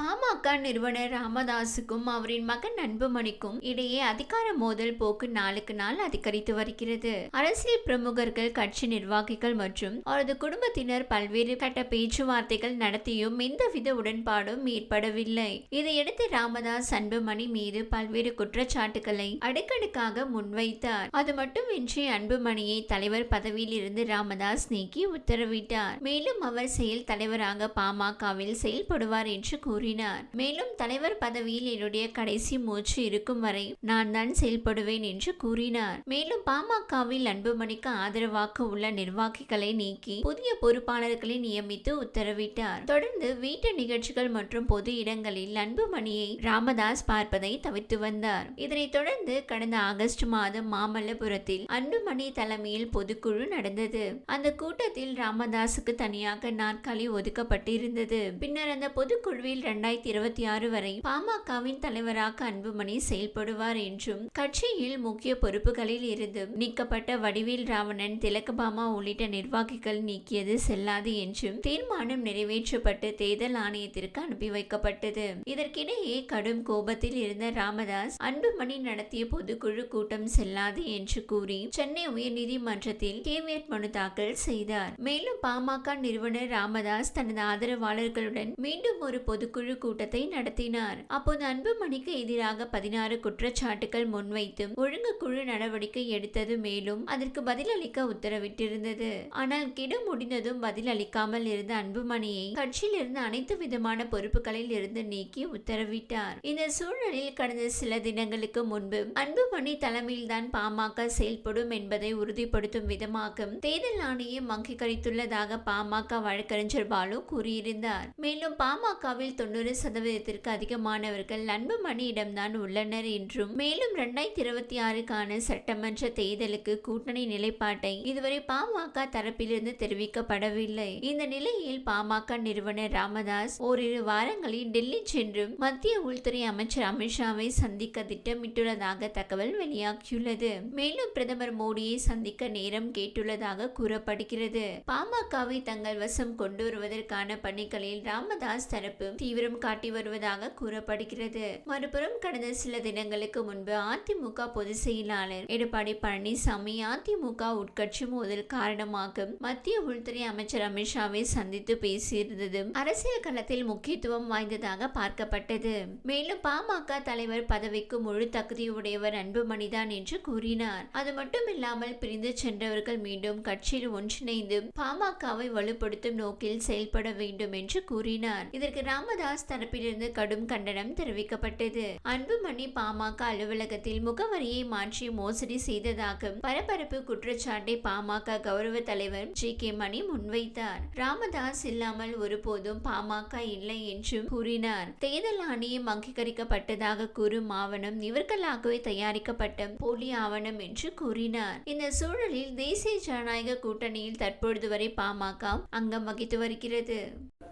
பாமக நிறுவனர் ராமதாசுக்கும் அவரின் மகன் அன்புமணிக்கும் இடையே அதிகார மோதல் போக்கு நாளுக்கு நாள் அதிகரித்து வருகிறது. அரசியல் பிரமுகர்கள் கட்சி நிர்வாகிகள் மற்றும் அவரது குடும்பத்தினர் பல்வேறு கட்ட பேச்சுவார்த்தைகள் நடத்தியும் எந்தவித உடன்பாடும் ஏற்படவில்லை. இதையடுத்து ராமதாஸ் அன்புமணி மீது பல்வேறு குற்றச்சாட்டுகளை அடுக்கடுக்காக முன்வைத்தார். அது மட்டுமின்றி அன்புமணியை தலைவர் பதவியில் இருந்து ராமதாஸ் நீக்கி உத்தரவிட்டார். மேலும் அவர் செயல் தலைவராக பாமகவில் செயல்படுவார் என்று கூறினார் கூறினார். மேலும் தலைவர் பதவியில் என்னுடைய கடைசி மூச்சு இருக்கும் வரை நான் தான் செயல்படுவேன் என்று கூறினார். மேலும் பாமகவில் அன்புமணிக்கு ஆதரவாக உள்ள நிர்வாகிகளை நீக்கி புதிய பொறுப்பாளர்களை நியமித்து உத்தரவிட்டார். தொடர்ந்து வீட்டு நிகழ்ச்சிகள் மற்றும் பொது இடங்களில் அன்புமணியை ராமதாஸ் பார்ப்பதை தவிர்த்து வந்தார். இதனைத் தொடர்ந்து கடந்த ஆகஸ்ட் மாதம் மாமல்லபுரத்தில் அன்புமணி தலைமையில் பொதுக்குழு நடந்தது. அந்த கூட்டத்தில் ராமதாஸுக்கு தனியாக நாற்காலி ஒதுக்கப்பட்டிருந்தது. பின்னர் அந்த பொதுக்குழுவில் இரண்டாயிரத்தி இருபத்தி ஆறு வரை பாமகவின் தலைவராக அன்புமணி செயல்படுவார் என்றும் கட்சியில் முக்கிய பொறுப்புகளில் இருந்து நீக்கப்பட்ட வடிவேல் ராவணன் திலகபாமா உள்ளிட்ட நிர்வாகிகள் நீக்கியது செல்லாது என்றும் தீர்மானம் நிறைவேற்றப்பட்டு தேர்தல் ஆணையத்திற்கு அனுப்பி வைக்கப்பட்டது. இதற்கிடையே கடும் கோபத்தில் இருந்த ராமதாஸ் அன்புமணி நடத்திய பொதுக்குழு கூட்டம் செல்லாது என்று கூறி சென்னை உயர்நீதிமன்றத்தில் கேவியட் மனு தாக்கல் செய்தார். மேலும் பாமக நிறுவனர் ராமதாஸ் தனது ஆதரவாளர்களுடன் மீண்டும் ஒரு பொதுக்குழு குழு கூட்டத்தை நடத்தினார். அப்போது அன்புமணிக்கு எதிராக பதினாறு குற்றச்சாட்டுகள் முன்வைத்தும் ஒழுங்கு குழு நடவடிக்கை எடுத்தது மேலும் அதற்கு பதிலளிக்க உத்தரவிட்டிருந்தது. ஆனால் கிடு முடிந்ததும் பதில் அளிக்காமல் இருந்த அன்புமணியை கட்சியிலிருந்து அனைத்து விதமான பொறுப்புகளில் இருந்து நீக்கி உத்தரவிட்டார். இந்த சூழலில் கடந்த சில தினங்களுக்கு முன்பு அன்புமணி தலைமையில்தான் பாமக செயல்படும் என்பதை உறுதிப்படுத்தும் விதமாக தேர்தல் ஆணையம் அங்கீகரித்துள்ளதாக பாமக வழக்கறிஞர் பாலு கூறியிருந்தார். மேலும் பாமகவில் தொண்ணூறு சதவீதத்திற்கு அதிகமானவர்கள் அன்புமணியிடம்தான் உள்ளனர் என்றும் மேலும் இரண்டாயிரத்தி இருபத்தி ஆறுக்கான சட்டமன்ற தேர்தலுக்கு கூட்டணி நிலைப்பாட்டை இதுவரை பாமக தரப்பிலிருந்து தெரிவிக்கப்படவில்லை. இந்த நிலையில் பாமக நிறுவனர் ராமதாஸ் ஓரிரு வாரங்களில் டெல்லி சென்று மத்திய உள்துறை அமைச்சர் அமித்ஷாவை சந்திக்க திட்டமிட்டுள்ளதாக தகவல் வெளியாகியுள்ளது. மேலும் பிரதமர் மோடியை சந்திக்க நேரம் கேட்டுள்ளதாக கூறப்படுகிறது. பாமகவை தங்கள் வசம் கொண்டு வருவதற்கான பணிகளில் ராமதாஸ் தரப்பு தீவிரம் காட்டி வருவதாக கூறப்படுகிறது. மறுபுறம் கடந்த சில தினங்களுக்கு முன்பு அதிமுக பொதுச் செயலாளர் எடப்பாடி பழனிசாமி அதிமுக உட்கட்சி மோதல் காரணமாக மத்திய உள்துறை அமைச்சர் அமித்ஷாவை சந்தித்து பேசியிருந்தது அரசியல் களத்தில் முக்கியத்துவம் வாய்ந்ததாக பார்க்கப்பட்டது. மேலும் பாமக தலைவர் பதவிக்கு முழு தகுதியுடையவர் அன்புமணிதான் என்று கூறினார். அது மட்டுமில்லாமல் பிரிந்து சென்றவர்கள் மீண்டும் கட்சியில் ஒன்றிணைந்து பாமகவை வலுப்படுத்தும் நோக்கில் செயல்பட வேண்டும் என்று கூறினார். இதற்கு ராமதாஸ் ராமதாஸ் தரப்பிலிருந்து கடும் கண்டனம் தெரிவிக்கப்பட்டது. அன்புமணி பாமக அலுவலகத்தில் முகவரியை மாற்றி மோசடி செய்ததாக பரபரப்பு குற்றச்சாட்டை பாமக கௌரவ தலைவர் ஜி. கே. மணி முன்வைத்தார். ராமதாஸ் இல்லாமல் ஒருபோதும் பாமக இல்லை என்றும் கூறினார். தேர்தல் ஆணையம் அங்கீகரிக்கப்பட்டதாக கூறும் ஆவணம் இவர்களாகவே தயாரிக்கப்பட்ட போலி ஆவணம் என்று கூறினார். இந்த சூழலில் தேசிய ஜனநாயக கூட்டணியில் தற்பொழுது வரை பாமக அங்கம் வகித்து வருகிறது.